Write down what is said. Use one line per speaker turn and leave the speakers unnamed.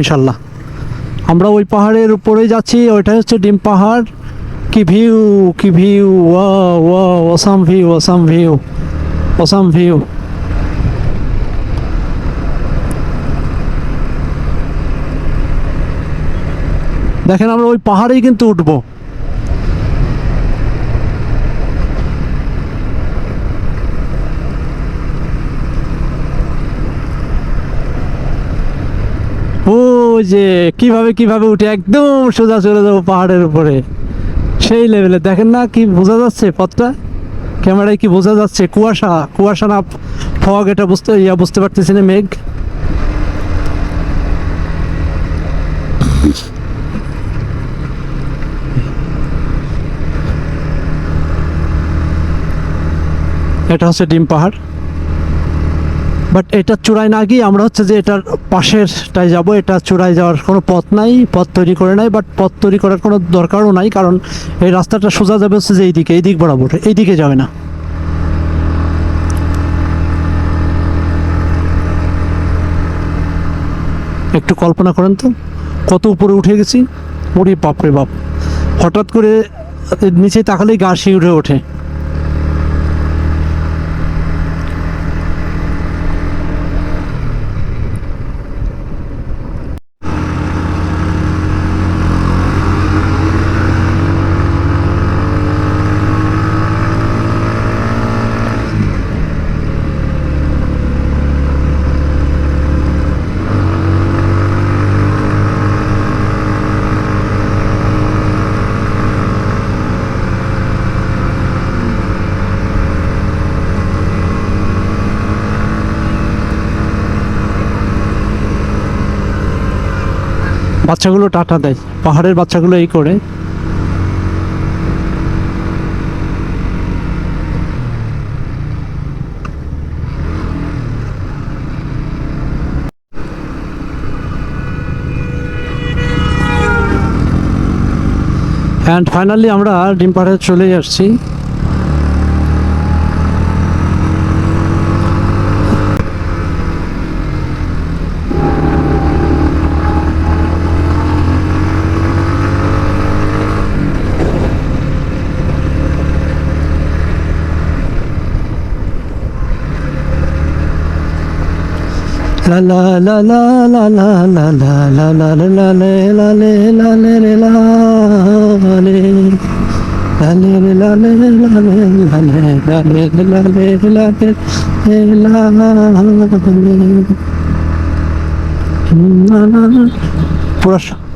ইনশাল্লাহ। আমরা ওই পাহাড়ের উপরে যাচ্ছি ওইটা হচ্ছে ডিম পাহাড়। কি ভিউ কি view wow wow awesome view awesome view awesome view দেখেন আমরা ওই পাহাড়েই কিন্তু উঠবো। যে কীভাবে কীভাবে উঠে একদম সোজা চলে যাব পাহাড়ের উপরে। সেই লেভেলে দেখেন না কি বোঝা যাচ্ছে পথটা? ক্যামেরায় কি বোঝা যাচ্ছে? কুয়াশা কুয়াশা না ফগ এটা বুঝতে, ইয়া বুঝতে পারতেছি না মেঘ। এটা হচ্ছে ডিম পাহাড়। বাট এটা চূড়ায় না গিয়ে আমরা হচ্ছে যে এটার পাশেরটায় যাব। এটা চূড়ায় যাওয়ার কোনো পথ নাই, পথ তৈরি করে নাই বাট পথ তৈরি করার কোনো দরকারও নাই, কারণ এই রাস্তাটা সোজা যাবে হচ্ছে যে এইদিকে এই দিক বরাবর এই দিকে যাবে না। একটু কল্পনা করেন তো, কত উপরে উঠে গেছি? ওরে বাপরে বাপ। হঠাৎ করে নিচে তাকালেই গা শিউরে ওঠে। বাচ্চাগুলো টাটা দেয়। পাহাড়ের বাচ্চাগুলো এই করে। অ্যান্ড ফাইনালি আমরা ডিম পাহাড়ে চলে আসছি। La la la la la la la la la la la le la le la le le la le La le le la le la le la le la le la le la le le la le পুরো